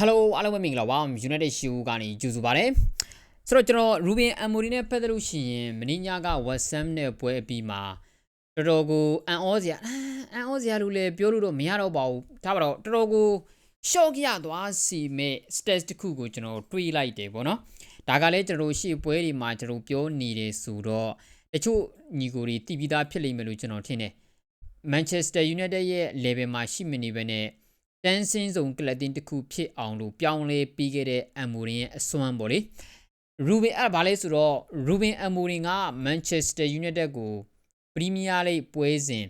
Hello အားလုံးပဲမင်္ဂလာပါ United Show ကနေကြိုဆိုပါရစေဆိုတော့ကျွန်တော် Ruben Amory နဲ့ပတ်သက်လို့ရှိရင်မင်းညာက WhatsApp နဲ့ပွဲအပြီးမှာတော်တော်ကိုအန်ဩစရာအန်ဩစရာလို့လည်းပြောလို့တော့မရတော့ပါဘူးဒါပါတော့တော်တော်ကို shock ရသွားစီမဲ့ stats တစ်ခုကိုကျွန်တော်တွေးလိုက်တယ်ပေါ့နော်ဒါကလည်းကျွန်တော်ရှေ့ပွဲတွေမှာကျွန်တော်ပြောနေတယ်ဆိုတော့တချို့ညီကိုတွေတည်ပြီးသားဖြစ်လိမ့်မယ်လို့ကျွန်တော်ထင်တယ် Manchester United ရဲ့ level မှာရှိမနေဘဲနဲ့ တန်းစင်းဆောင်ကလပ်တင်တစ်ခုဖြစ်အောင်လို့ပြောင်းလဲပြီးခဲ့တဲ့အမ်မိုရင်ရဲ့အစွမ်းပေါ့လေရူဘင်အဲ့ဘာလဲဆိုတော့ရူဘင်အမ်မိုရင်ကမန်ချက်စတာယူနိုက်တက်ကိုပရီးမီးယားလိဂ်ပွဲစဉ်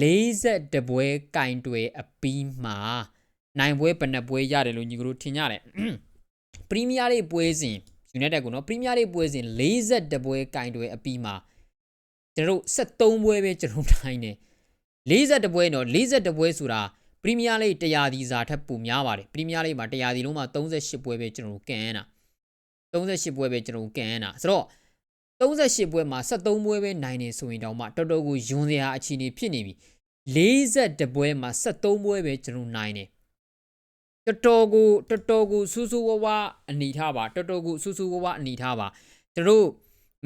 40ပွဲကင်တွယ်အပြီးမှာနိုင်ပွဲဘယ်နှပွဲရတယ်လို့ညီကတို့ထင်ကြတယ်ပရီးမီးယားလိဂ်ပွဲစဉ်ယူနိုက်တက်ကိုနော်ပရီးမီးယားလိဂ်ပွဲစဉ်40ပွဲကင်တွယ်အပြီးမှာကျွန်တော်တို့73ပွဲပဲကျွန်တော်တိုင်းတယ်40ပွဲနော်40ပွဲဆိုတာပ ရီးမီးယားလိဂ်100ဒီစာထက်ပိုများပါတယ်ပရီးမီးယားလိဂ်မှာ100ဒီလုံးမှာ38ပွဲပဲကျွန်တော်တို့ကန်ရတာ38ပွဲပဲကျွန်တော်တို့ကန်ရတာဆိုတော့38ပွဲမှာ73ပွဲပဲနိုင်နေဆိုရင်တောင်မှတော်တော်ကိုယွန်စရာအခြေအနေဖြစ်နေပြီ42ပွဲမှာ73ပွဲပဲကျွန်တော်နိုင်တယ်တော်တော်ကိုတော်တော်ကိုစူးစူးဝါးဝါအနေထားပါတော်တော်ကိုစူးစူးဝါးဝါအနေထားပါကျွန်တော်တို့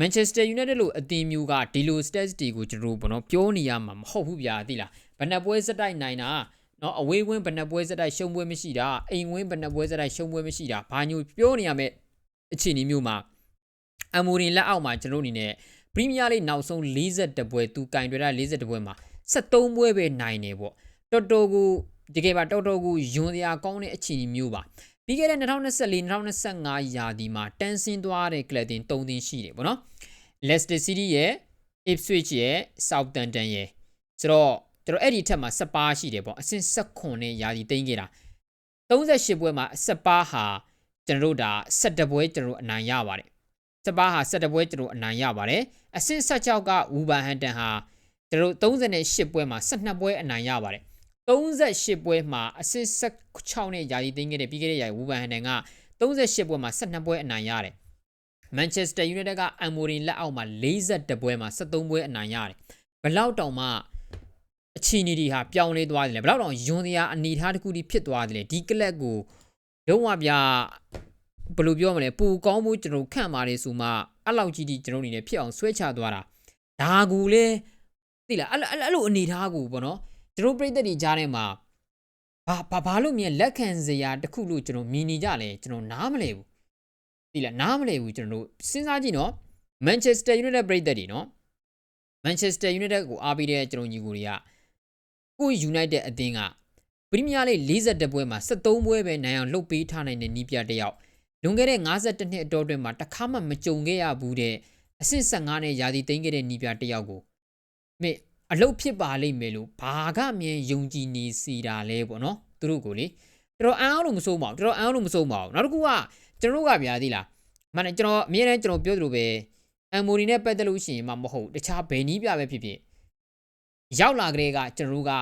Manchester United လို့အသင်းမျိုးကဒီလို stats တွေကိုကျွန်တော်တို့ဘောနော်ပြောနေရမှာမဟုတ်ဘူးဗျာသိလားဘယ်နှပွဲစတိုက်နိုင်တာ နော်အဝေးဝင်းဘယ်နှပွဲစတိုက်ရှုံးပွဲမရှိတာအိမ်ဝင်းဘယ်နှပွဲစတိုက်ရှုံးပွဲမရှိတာဘာညိုပြောနေရမယ့်အခြေအနေမျိုးမှာအမိုရင်လက်အောက်မှာကျွန်တော်အနေနဲ့ပရီးမီးယားလိနောက်ဆုံး42ပွဲသူကင်တွယ်တာ42ပွဲမှာ73ပွဲပဲနိုင်နေပေါ့တော်တော်ကိုတကယ်ပါတော်တော်ကိုယွန်စရာကောင်းတဲ့အခြေအနေမျိုးပါပြီးခဲ့တဲ့2024 2025ရာသီမှာတန်းဆင်းသွားတဲ့ကလပ်တင်3သင်းရှိတယ်ပေါ့နော် Leicester City ရဲ့ Ipswich ရဲ့ Southampton ရဲ့ဆိုတော့ ကျွန်တော်အဲ့ဒီထက်မှာစပါးရှိတယ်ပေါ့အဆင့်16နဲ့ယာတီသိမ်းခဲ့တာ38ပွဲမှာစပါးဟာကျွန်တော်တို့ဒါ17ပွဲကျွန်တော်တို့အနိုင်ရပါတယ်စပါးဟာ17ပွဲကျွန်တော်အနိုင်ရပါတယ်အဆင့်16ကဝူဘန်ဟန်တန်ဟာကျွန်တော်တို့38ပွဲမှာ12ပွဲအနိုင်ရပါတယ်38ပွဲမှာအဆင့်16နဲ့ယာတီသိမ်းခဲ့တဲ့ပြီးခဲ့တဲ့ယာဝူဘန်ဟန်တန်က38ပွဲမှာ12ပွဲအနိုင်ရတယ်မန်ချက်စတာယူနိုက်တက်က အမ်မိုရင်လက်အောက်မှာ42ပွဲမှာ73ပွဲအနိုင်ရတယ်ဘလောက်တောင်မှ အခြေအနေတွေဟာပြောင်းလဲသွားတယ်လေဘလောက်တောင်ယွန်တရားအနေထားတစ်ခုတည်းဖြစ်သွားတယ်လေဒီကလပ်ကိုလုံးဝပြဘယ်လိုပြောမလဲပူကောင်းမှုကျွန်တော်ခန့်ပါတယ်ဆိုမှအဲ့လောက်ကြီးဒီကျွန်တော်အနေနဲ့ဖြစ်အောင်ဆွဲချသွားတာဒါကူလေသိလားအဲ့အဲ့လိုအနေထားကိုပေါ့နော်ကျွန်တော်ပြိတ္တတွေကြားထဲမှာဘာဘာဘာလို့မြင်လက်ခံစရာတခုလို့ကျွန်တော်မြင်နေကြလဲကျွန်တော်နားမလဲဘူးသိလားနားမလဲဘူးကျွန်တော်တို့စဉ်းစားကြည့်နော် Manchester United ပြိတ္တတွေနော် Manchester United ကိုအားပေးတဲ့ကျွန်တော်ညီကိုတွေက ကို United အသင်းကပရီးမီးယားလိ42ပွဲမှာ73ပွဲပဲနိုင်အောင်လှုပ်ပေးထားနိုင်တဲ့နီးပြတယောက်လွန်ခဲ့တဲ့52နှစ်အတော်တွင်မှာတခါမှမကြုံခဲ့ရဘူးတဲ့အဆင့်15နဲ့ယာတီသိမ်းခဲ့တဲ့နီးပြတယောက်ကိုမေအလုတ်ဖြစ်ပါလိမ့်မယ်လို့ဘာကမြင်ယုံကြည်နေစီတာလဲပေါ့နော်သူတို့ကိုလေတော်တော်အံ့အားလို့မစိုးပါဘူးတော်တော်အံ့အားလို့မစိုးပါဘူးနောက်တစ်ခုကကျွန်တော်တို့ကဗျာသိလားမန်ကျွန်တော်အမြဲတမ်းကျွန်တော်ပြောသလိုပဲအမ်မိုရီနဲ့ပတ်သက်လို့ရှိရင်မှမဟုတ်တခြားဘယ်နည်းပြပဲဖြစ်ဖြစ် ရောက်လာကြတဲ့ကကျွန်တော်တို့က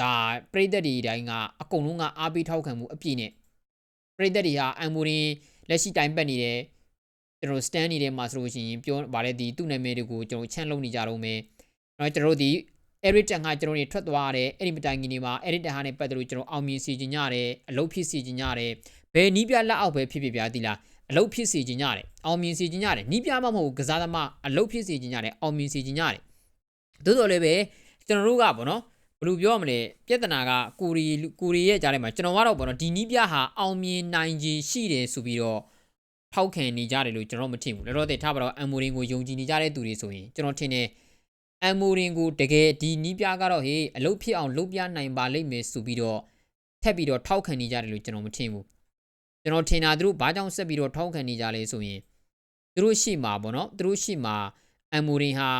ဒါပရိသတ်တွေတိုင်းကအကုန်လုံးကအားပေးထောက်ခံမှုအပြည့်နဲ့ပရိသတ်တွေဟာအမ်မိုရီလက်ရှိတိုင်းပတ်နေတယ်ကျွန်တော် stand နေတယ်မှာဆိုလို့ရှိရင်ပြောဗါလဲဒီသူ့နာမည်တွေကိုကျွန်တော်ချန့်လုံးနေကြတော့မယ်။နော်ကျွန်တော်တို့ဒီ Eric Tan ကကျွန်တော်တွေထွက်သွားတယ်အဲ့ဒီမတိုင်ခင်နေမှာ Eric Tan ဟာနဲ့ပတ်သက်လို့ကျွန်တော်အောင်မြင်စီခြင်းရတယ်အလုပ်ဖြစ်စီခြင်းရတယ်ဘယ်နီးပြလက်အောက်ပဲဖြစ်ဖြစ်ပြသီလားအလုပ်ဖြစ်စီခြင်းရတယ်အောင်မြင်စီခြင်းရတယ်နီးပြမမဟုတ်ကစားသမားအလုပ်ဖြစ်စီခြင်းရတယ်အောင်မြင်စီခြင်းရတယ်သို့တော်လည်းပဲ ကျွန်တော်တို့ကပေါ့နော်ဘယ်လိုပြောရမလဲပြဿနာကကိုရီကိုရီရဲ့ကြားထဲမှာကျွန်တော်ကတော့ပေါ့နော်ဒီနီးပြဟာအောင်မြင်နိုင်ခြင်းရှိတယ်ဆိုပြီးတော့ထောက်ခံနေကြတယ်လို့ကျွန်တော်မထင်ဘူးလောလောဆယ်ထားပါတော့အမ်မိုရင်ကိုယုံကြည်နေကြတဲ့သူတွေဆိုရင်ကျွန်တော်ထင်တယ်အမ်မိုရင်ကိုတကယ်ဒီနီးပြကတော့ဟေးအလုပ်ဖြစ်အောင်လုပ်ပြနိုင်ပါလိမ့်မယ်ဆိုပြီးတော့ထပ်ပြီးတော့ထောက်ခံနေကြတယ်လို့ကျွန်တော်မထင်ဘူးကျွန်တော်ထင်တာသူတို့ဘာကြောင့်ဆက်ပြီးတော့ထောက်ခံနေကြလဲဆိုရင်သူတို့ရှိမှာပေါ့နော်သူတို့ရှိမှာအမ်မိုရင်ဟာ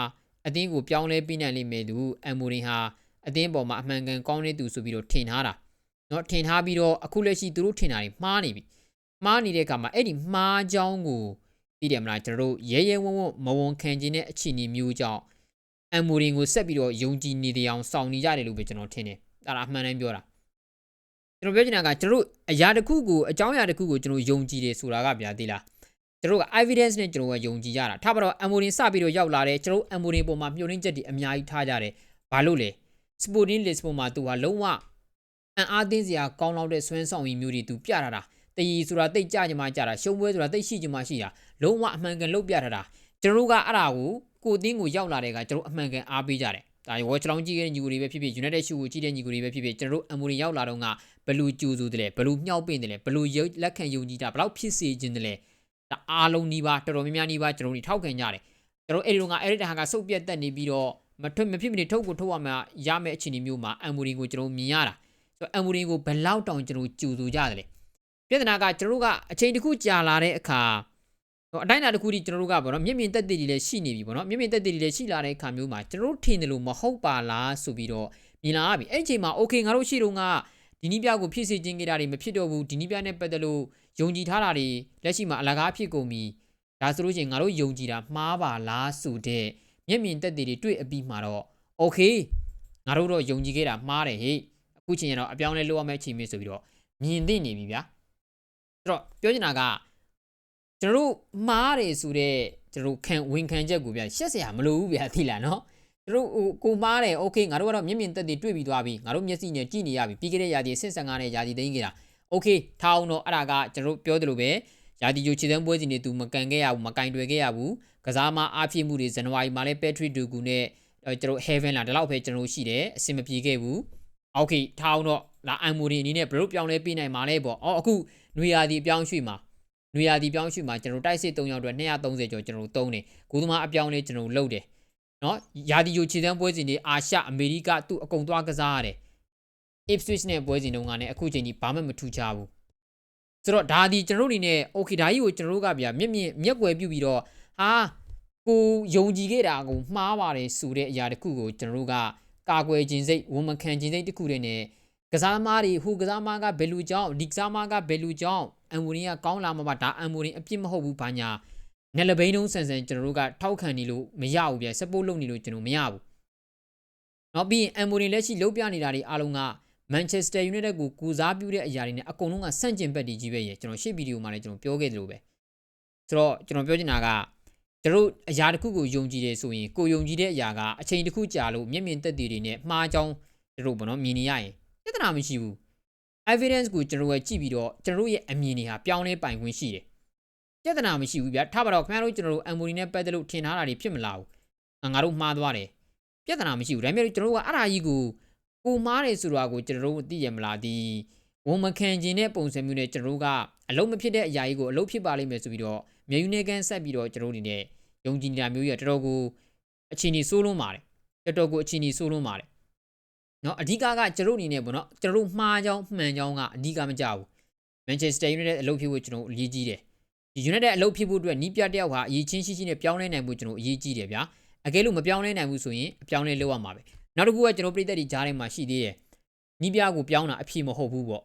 အတင်းကိုပြောင်းလဲပြီးနိုင်လိမ့်မယ်သူအမ်မိုရင်ဟာအသင်းပေါ်မှာအမှန်ကန်ကောင်းနေသူဆိုပြီးတော့ထင်ထားတာเนาะထင်ထားပြီးတော့အခုလက်ရှိသူတို့ထင်တာတွေမှားနေပြီမှားနေတဲ့အခါမှာအဲ့ဒီမှားကြောင်းကိုသိတယ်မလားကျွန်တော်တို့ရဲရဲဝံ့ဝံ့မဝန်ခံခြင်းတဲ့အခြေအနေမျိုးကြောင့်အမ်မိုရင်ကိုဆက်ပြီးတော့ယုံကြည်နေတဲ့အအောင်စောင့်နေကြတယ်လို့ပဲကျွန်တော်ထင်တယ်ဒါလားအမှန်တမ်းပြောတာကျွန်တော်ပြောချင်တာကကျွန်တော်တို့အရာတစ်ခုကိုအကြောင်းအရာတစ်ခုကိုကျွန်တော်ယုံကြည်တယ်ဆိုတာကဗျာသိလား ကျွန်တော်က evidence နဲ့ကျွန်တော်ကယုံကြည်ကြတာထားပါတော့အမ်မိုရင်စပြီးတော့ရောက်လာတယ်ကျွန်တော်အမ်မိုရင်ပေါ်မှာမျှော်လင့်ချက်တွေအများကြီးထားကြတယ်ဘာလို့လဲ Sporting Lisbon မှာသူဟာလုံးဝအန်အားသိစရာကောင်းလောက်တဲ့ဆွမ်းဆောင်ရည်မျိုးတွေသူပြထားတာတရီဆိုတာတိတ်ကြကြမှာကြတာရှုံပွဲဆိုတာတိတ်ရှိကြမှာရှိတာလုံးဝအမှန်ကန်လုပ်ပြထားတာကျွန်တော်တို့ကအဲ့ဒါကိုကိုအသင်းကိုရောက်လာတဲ့ကကျွန်တော်အမှန်ကန်အားပေးကြတယ်ဒါဝေါ်ချလောင်းကြီးတဲ့ညီကိုတွေပဲဖြစ်ဖြစ် United ရှူကိုကြီးတဲ့ညီကိုတွေပဲဖြစ်ဖြစ်ကျွန်တော်တို့အမူရီရောက်လာတော့ကဘလူကြိုးစိုးတယ်ဘလူမြှောက်ပင့်တယ်ဘလူရုပ်လက်ခံယုံကြည်တာဘလောက်ဖြစ်စေခြင်းတယ် ဒါအားလုံးဒီပါတော်တော်များများဒီပါကျွန်တော်တို့ထောက်ခံကြတယ်ကျွန်တော်အဲ့ဒီတော့ကအဲ့ဒီတဟာကစုပ်ပြတ်တက်နေပြီးတော့မထွတ်မဖြစ်မနေထုတ်ကိုထုတ်ရမှာရမယ့်အခြေအနေမျိုးမှာအမ်မူရီကိုကျွန်တော်မြင်ရတာဆိုတော့အမ်မူရီကိုဘယ်လောက်တောင်ကျွန်တော်ကြိုဆိုကြတယ်လေပြဿနာကကျွန်တော်တို့ကအချိန်တစ်ခုကြာလာတဲ့အခါဟိုအတိုင်းအတာတစ်ခုထိကျွန်တော်တို့ကပေါ့နော်မျက်မြင်တက်တည်တွေလည်းရှိနေပြီပေါ့နော်မျက်မြင်တက်တည်တွေလည်းရှိလာတဲ့အခါမျိုးမှာကျွန်တော်တို့ထင်တယ်လို့မဟုတ်ပါလားဆိုပြီးတော့မြင်လာပြီအဲ့ဒီအချိန်မှာ okay ငါတို့ရှိတော့က ဒီနီးပြကိုဖြစ်စေခြင်းကြတာတွေမဖြစ်တော့ဘူးဒီနီးပြနဲ့ပတ်သက်လို့ယုံကြည်ထားတာတွေလက်ရှိမှာအလကားဖြစ်ကုန်ပြီဒါဆိုလို့ရှိရင်ငါတို့ယုံကြည်တာမှားပါလားဆိုတဲ့မျက်မြင်တက်တည်တွေတွေ့အပြီးမှာတော့ okay ငါတို့တော့ယုံကြည်ခဲ့တာမှားတယ်ဟေ့အခုချိန်ရတော့အပြောင်းလဲလုပ်ရမယ့်အချိန်မျိုးဆိုပြီးတော့မြင်သိနေပြီဗျာအဲ့တော့ပြောချင်တာကကျွန်တော်တို့မှားတယ်ဆိုတော့ကျွန်တော်ခံဝင်ခံချက်ကိုဗျာရှက်စရာမလိုဘူးဗျာသိလားနော်ကျွန် တော်ဟိုကိုမားတယ်โอเคငါတို့ကတော့မျက်မြင်သက်သေတွေ့ပြီးသွားပြီငါတို့မျက်စိနဲ့ကြည့်နေရပြီပြီးခဲ့တဲ့ရာသီဆင့်ဆန်ကားနဲ့ရာသီသိမ်းခဲ့တာโอเคထားအောင်တော့အဲ့ဒါကကျွန်တော်ပြောသလိုပဲရာသီယိုခြေသန်းပွဲစဉ်တွေသူမကန်ခဲ့ရဘူးမကင်တွယ်ခဲ့ရဘူးကစားမအားဖြစ်မှုတွေဇန်နဝါရီမှာလဲ Patrick Dugu နဲ့ကျွန်တော် Heaven လာဒီလောက်ပဲကျွန်တော်ရှိတယ်အဆင်မပြေခဲ့ဘူးโอเคထားအောင်တော့လာအမ်မိုရီအနေနဲ့ဘယ်လိုပြောင်းလဲပေးနိုင်မှာလဲပေါ့အော်အခုနွေရာသီအပြောင်းရွှေ့မှာနွေရာသီပြောင်းရွှေ့မှာကျွန်တော်တိုက်စစ်3ယောက်အတွက်230ကျော်ကျွန်တော်သုံးတယ်ဂိုးသမားအပြောင်းလဲကျွန်တော်လုပ်တယ် နော်ရာသီယိုခြေသန်းပွဲစဉ်တွေအာရှအမေရိကသူ့အကုန်သွားကစားရတယ် Ipswich နဲ့ပွဲစဉ်တုန်းကလည်းအခုချိန်ကြီးဘာမှမထူးခြားဘူးဆိုတော့ဒါဒီကျွန်တော်တို့အနေနဲ့ okay ဒါကြီးကိုကျွန်တော်တို့ကဗျာမျက်မြင်မျက်ွယ်ပြုတ်ပြီးတော့ဟာကိုယုံကြည်ခဲ့တာကိုမှားပါတယ်ဆိုတဲ့အရာတစ်ခုကိုကျွန်တော်တို့ကကာကွယ်ခြင်းစိတ်ဝန်မခံခြင်းစိတ်တစ်ခုတည်းနဲ့ကစားသမားတွေဟိုကစားသမားကဘယ်လူကြောင့်ဒီကစားသမားကဘယ်လူကြောင့်အမ်မိုရင်ကကောင်းလာမှာပါဒါအမ်မိုရင်အပြစ်မဟုတ်ဘူးဘာညာ နယ်လဘိန်းတုံးဆန်ဆန်ကျွန်တော်တို့ကထောက်ခံနေလို့မရဘူးဗျစပို့လုပ်နေလို့ကျွန်တော်မရဘူးနောက်ပြီးရင်အမ်မိုရင်လက်ရှိလုံးပြနေတာတွေအားလုံးကမန်ချက်စတာယူနိုက်တက်ကိုကူစားပြုတဲ့အရာတွေနဲ့အကုန်လုံးကဆန့်ကျင်ဘက်တွေကြီးပဲရေကျွန်တော်ရှေ့ဗီဒီယိုမှာလည်းကျွန်တော်ပြောခဲ့သလိုပဲဆိုတော့ကျွန်တော်ပြောချင်တာကကျွန်တော်အရာတစ်ခုကိုယုံကြည်တယ်ဆိုရင်ကိုယုံကြည်တဲ့အရာကအချိန်တစ်ခုကြာလို့မျက်မြင်သက်သေတွေနဲ့မှားကြောင်းကျွန်တော်ဘောနော်မြင်နေရရင်ပြဿနာမရှိဘူး evidence ကိုကျွန်တော်ရဲ့ကြည့်ပြီးတော့ကျွန်တော်ရဲ့အမြင်တွေဟာပြောင်းလဲပိုင်ခွင့်ရှိတယ် ပြဿနာမရှိဘူးဗျာထားပါတော့ခင်ဗျားတို့ကျွန်တော်တို့အမ်မိုနီနဲ့ပတ်သက်လို့ထင်ထားတာတွေဖြစ်မလာဘူးငါတို့မှားသွားတယ်ပြဿနာမရှိဘူးဒါပေမဲ့ကျွန်တော်တို့ကအဲ့ဒါကြီးကိုကိုမားတယ်ဆိုတာကိုကျွန်တော်တို့သိရမလားဒီဝန်မခံခြင်းတဲ့ပုံစံမျိုးနဲ့ကျွန်တော်တို့ကအလုံးမဖြစ်တဲ့အရာကြီးကိုအလုံးဖြစ်ပါလိမ့်မယ်ဆိုပြီးတော့မြေယူနေကန်ဆက်ပြီးတော့ကျွန်တော်တို့အနေနဲ့ယုံကြည်နေတာမျိုးကြီးကတော်တော်ကိုအချင်းကြီးစိုးလွန်းပါတယ်တော်တော်ကိုအချင်းကြီးစိုးလွန်းပါတယ်เนาะအဓိကကကျွန်တော်အနေနဲ့ပေါ့เนาะကျွန်တော်တို့မှားကြောင်းမှန်ကြောင်းကအဓိကမကြဘူး Manchester United အလုပ်ဖြစ်ဖို့ကျွန်တော်အရေးကြီးတယ်ဒီ United အလုပ်ဖြစ်ဖို့အတွက်နီးပြတယောက်ဟာအရေးချင်းရှိရှိနဲ့ပြောင်းလဲနိုင်ဖို့ကျွန်တော်အရေးကြီးတယ်ဗျာအကယ်လို့မပြောင်းလဲနိုင်ဘူးဆိုရင်အပြောင်းလဲလုပ်ရမှာပဲနောက်တစ်ခုကကျွန်တော်ပြည်သက်တွေကြားထဲမှာရှိသေးတယ်နီးပြကိုပြောင်းတာအဖြစ်မဟုတ်ဘူးပေါ့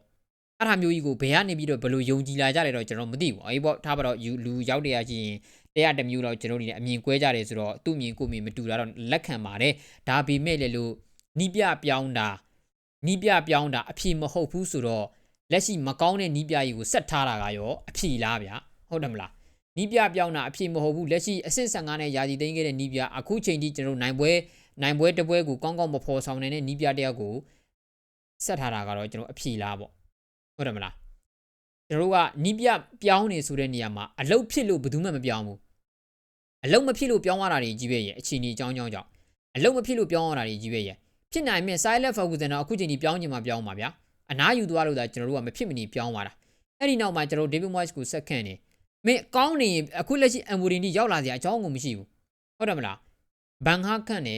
အဲ့ဒါမျိုးကြီးကိုဘယ်ကနေပြီးတော့ဘယ်လိုယုံကြည်လာကြတယ်တော့ကျွန်တော်မသိဘူးအေးပေါ့ထားပါတော့လူရောက်တရားရှိရင်တရားတစ်မျိုးတော့ကျွန်တော်အနေနဲ့အမြင်ကွဲကြတယ်ဆိုတော့သူ့မြင်ကိုမြင်မတူတာတော့လက်ခံပါတယ်ဒါပေမဲ့လေလို့နီးပြပြောင်းတာနီးပြပြောင်းတာအဖြစ်မဟုတ်ဘူးဆိုတော့လက်ရှိမကောင်းတဲ့နီးပြကြီးကိုဆက်ထားတာကရောအဖြစ်လားဗျာ ဟုတ်တယ်မလားနီးပြပြောင်းတာအဖြစ်မဟုတ်ဘူးလက်ရှိအဆင့်15နဲ့ယာစီသိမ်းခဲ့တဲ့နီးပြအခုချိန်ထိကျွန်တော်နိုင်ပွဲနိုင်ပွဲတပွဲကိုကောင်းကောင်းမဖော်ဆောင်နိုင်တဲ့နီးပြတယောက်ကိုဆက်ထားတာကတော့ကျွန်တော်အဖြစ်လားပေါ့ဟုတ်တယ်မလားကျွန်တော်တို့ကနီးပြပြောင်းနေဆိုတဲ့နေရာမှာအလုတ်ဖြစ်လို့ဘယ်သူမှမပြောင်းဘူးအလုတ်မဖြစ်လို့ပြောင်းရတာတွေကြီးပဲရဲ့အချိန်ကြီးအကြောင်းကြောင်းကြောင့်အလုတ်မဖြစ်လို့ပြောင်းရတာတွေကြီးပဲရဲ့ဖြစ်နိုင်မြင် silent focus တော့အခုချိန်ကြီးပြောင်းချင်မှပြောင်းပါဗျာအနားယူသွားလို့ဒါကျွန်တော်တို့ကမဖြစ်မနေပြောင်းသွားတာအဲ့ဒီနောက်မှာကျွန်တော် David Moyes ကိုဆက်ခန့်နေ မင်းကောင်းနေရင်အခုလက်ရှိ Amorini ရောက်လာစရာအကြောင်းကိုမရှိဘူးဟုတ်တယ်မလားဘန်ဟာခန့်နေ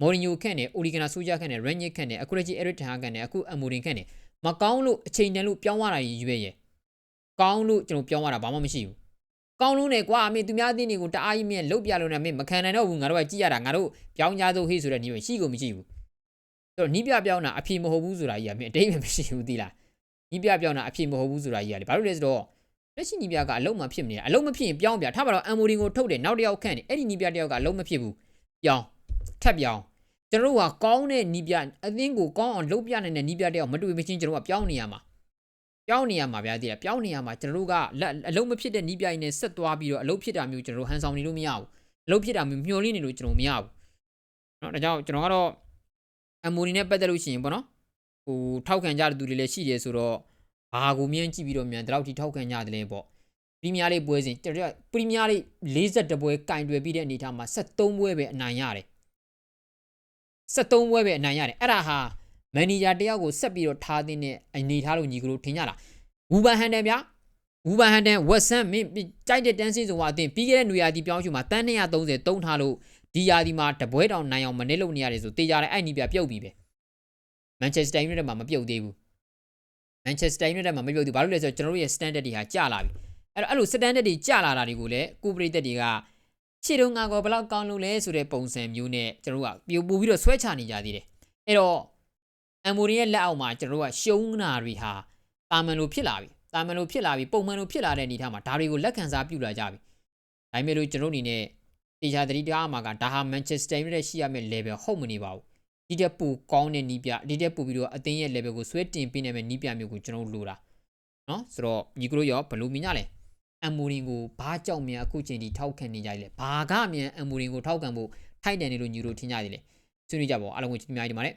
မော်ရီညိုခန့်နေအိုလီဂနာဆိုဂျာခန့်နေရန်ညစ်ခန့်နေအခုလက်ရှိ Eric Ten Hag ခန့်နေအခု Amorini ခန့်နေမကောင်းလို့အချိန်တန်လို့ပြောင်းသွားတာကြီးရွေးရဲ့ကောင်းလို့ကျွန်တော်ပြောင်းသွားတာဘာမှမရှိဘူးကောင်းလုံးနဲ့ကွာမင်းသူများအသင်းတွေကိုတအားကြီးမြင်လုတ်ပြလို့နဲ့မင်းမခံနိုင်တော့ဘူးငါတို့ကကြည့်ရတာငါတို့ပြောင်းကြသောဟေးဆိုတဲ့ညီမရှိကိုမရှိဘူးအဲ့တော့နီးပြပြောင်းတာအဖြေမဟုတ်ဘူးဆိုတာကြီးကမင်းအတိတ်ပဲမရှိဘူးသိလားနီးပြပြောင်းတာအဖြေမဟုတ်ဘူးဆိုတာကြီးကလေဘာလို့လဲဆိုတော့ လက်ရှိနီးပြကအလုံးမဖြစ်မနေအလုံးမဖြစ်ရင်ပြောင်းပြထားပါတော့အမ်မိုရင်ကိုထုတ်တယ်နောက်တစ်ယောက်ခန့်တယ်အဲ့ဒီနီးပြတစ်ယောက်ကအလုံးမဖြစ်ဘူးပြောင်းထပ်ပြောင်းကျွန်တော်တို့ကကောင်းတဲ့နီးပြအသင်းကိုကောင်းအောင်လုပ်ပြနိုင်တဲ့နီးပြတစ်ယောက်မတွေ့မချင်းကျွန်တော်ကပြောင်းနေရမှာပြောင်းနေရမှာဗျာတည်ပြောင်းနေရမှာကျွန်တော်တို့ကအလုံးမဖြစ်တဲ့နီးပြရင်းနဲ့ဆက်သွားပြီးတော့အလုံးဖြစ်တာမျိုးကျွန်တော်တို့ဟန်ဆောင်နေလို့မရဘူးအလုံးဖြစ်တာမျိုးမျှော်လင့်နေလို့ကျွန်တော်မရဘူးเนาะဒါကြောင့်ကျွန်တော်ကတော့အမိုနီနဲ့ပတ်သက်လို့ရှိရင်ပေါ့နော် ဟိုထောက်ခံကြတဲ့သူတွေလည်းရှိတယ်ဆိုတော့ ဘာကိုမြင်ကြည့်ပြီးတော့မြန်ဒီလောက်ထိထောက်ခံကြတယ်လဲပေါ့ပရီးမီးယားလိပွဲစဉ်တော်တော်ပရီးမီးယားလိ42ပွဲကင်တွယ်ပြီးတဲ့အနေအထားမှာ73ပွဲပဲအနိုင်ရတယ်73ပွဲပဲအနိုင်ရတယ်အဲ့ဒါဟာမန်နေဂျာတယောက်ကိုဆက်ပြီးတော့ထားတဲ့အနေထားလို့ညီကလို့ထင်ကြတာဝူဘန်ဟန်တန်ဗျာဝူဘန်ဟန်တန်ဝက်ဆန်မင်းကြိုက်တဲ့တန်းစင်းဆိုကအတင်ပြီးခဲ့တဲ့နွေရာသီပြောင်းရှူမှာတန်း230တုံးထားလို့ဒီရာသီမှာတပွဲတောင်နိုင်အောင်မနစ်လို့နေရတယ်ဆိုတေးကြတယ်အဲ့နီးပြပြုတ်ပြီပဲမန်ချက်စတာယူနိုက်တက်မှာမပြုတ်သေးဘူး မန်ချက်စတာယူနိုက်တက်မှာမပြုတ်သေးဘူးဘာလို့လဲဆိုတော့ကျွန်တော်တို့ရဲ့ standard တွေဟာကျလာပြီအဲ့တော့အဲ့လို standard တွေကျလာတာတွေကိုလည်းကိုပရိသတ်တွေကခြေတုံးငါကောဘယ်လောက်ကောင်းလို့လဲဆိုတဲ့ပုံစံမျိုးနဲ့ကျွန်တော်တို့ကပြိုပူပြီးတော့ဆွဲချနေကြသေးတယ်အဲ့တော့အမ်မိုရီရဲ့လက်အောက်မှာကျွန်တော်တို့ကရှုံးနာတွေဟာတာမန်လိုဖြစ်လာပြီတာမန်လိုဖြစ်လာပြီပုံမှန်လိုဖြစ်လာတဲ့အနေအထားမှာဒါတွေကိုလက်ခံစားပြုလာကြပြီဒါပေမဲ့လို့ကျွန်တော်တို့အနေနဲ့တေချာသတိထားမှာကဒါဟာ Manchester United ရှိရမယ့် level ဟုတ်မနေပါဘူး ဒီတက်ပူကောင်းတဲ့နီးပြဒီတက်ပူပြီးတော့အသင်းရဲ့ level ကိုဆွဲတင်ပေးနိုင်မဲ့နီးပြမျိုးကိုကျွန်တော်တို့လိုတာနော်ဆိုတော့ညီကတို့ရောဘယ်လိုမြင်ကြလဲအမ်မိုရင်ကိုဘာကြောင့်မြန်အခုချိန်ထိထောက်ခံနေကြလဲဘာကမြန်အမ်မိုရင်ကိုထောက်ခံဖို့ထိုက်တန်နေလို့ညီတို့ထင်ကြတယ်လေဆွေးနွေးကြပါဦးအားလုံးကိုကျေးဇူးများတင်ပါတယ်